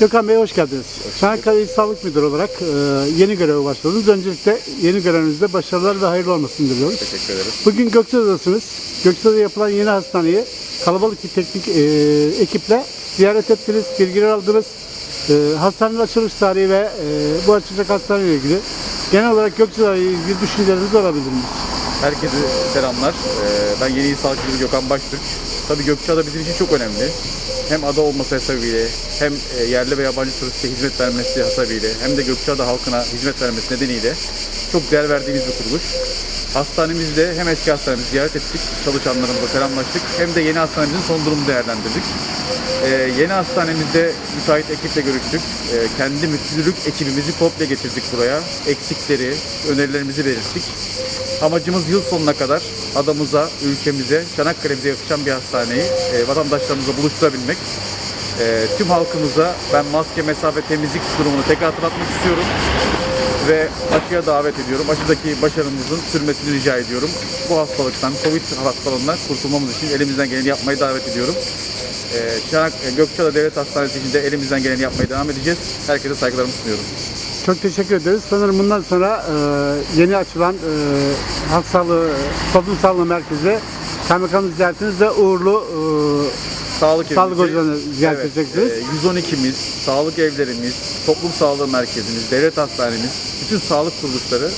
Gökhan Bey hoş geldiniz. Çanakkale İl Sağlık Müdürü olarak e, yeni göreve başladınız. Öncelikle yeni görevinizde başarılar ve hayırlı olmasını diliyoruz. Teşekkür ederiz. Bugün Gökçeada'dasınız. Gökçeada'da yapılan yeni hastaneyi kalabalık bir teknik e, ekiple ziyaret ettiniz, bilgiler aldınız. E, hastanenin açılış tarihi ve e, bu açılacak hastaneyle ilgili genel olarak Gökçeada ile ilgili düşünceleriniz olabilir mi? Herkese selamlar. Ee, Ben Yeni Sağlık Müdürü Gökhan Baştürk. Tabii Gökçeada bizim için çok önemli. Hem ada olması hasebiyle, hem e, yerli ve yabancı turiste hizmet vermesi hasebiyle, hem de Gökçeada halkına hizmet vermesi nedeniyle çok değer verdiğimiz bir kuruluş. Hastanemizde hem eski hastanemizi ziyaret ettik, çalışanlarımızla selamlaştık, hem de yeni hastanemizin son durumunu değerlendirdik. Ee, yeni hastanemizde müteahhit ekiple görüştük. Ee, kendi müdürlük ekibimizi komple getirdik buraya. Eksikleri, önerilerimizi belirttik. Amacımız yıl sonuna kadar adamıza, ülkemize, Çanakkale'mize yakışan bir hastaneyi e, vatandaşlarımızla buluşturabilmek. E, tüm halkımıza ben maske, mesafe, temizlik durumunu tekrar hatırlatmak istiyorum. Ve aşıya davet ediyorum. Aşıdaki başarımızın sürmesini rica ediyorum. Bu hastalıktan, Covid hastalığından kurtulmamız için elimizden geleni yapmayı davet ediyorum. E, Çanak, Gökçeada Devlet Hastanesi için de elimizden geleni yapmaya devam edeceğiz. Herkese saygılarımı sunuyorum. Çok teşekkür ederiz. Sanırım bundan sonra e, yeni açılan e, halk sağlığı, toplum sağlığı merkezi kaymakamlık ziyaretiniz ve uğurlu Sağlık Sağlık evimizi- ocağını ziyaret edeceksiniz. e, 112'miz, sağlık evlerimiz, toplum sağlığı merkezimiz, devlet hastanemiz, bütün sağlık kuruluşları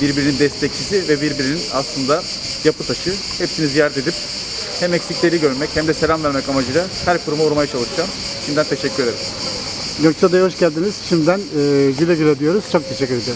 birbirinin destekçisi ve birbirinin aslında yapı taşı. Hepsini ziyaret edip hem eksikleri görmek hem de selam vermek amacıyla her kuruma uğramaya çalışacağım. Şimdiden teşekkür ederim. E, Gökçeada'ya hoş geldiniz. Şimdiden e, güle güle diyoruz. Çok teşekkür ederim.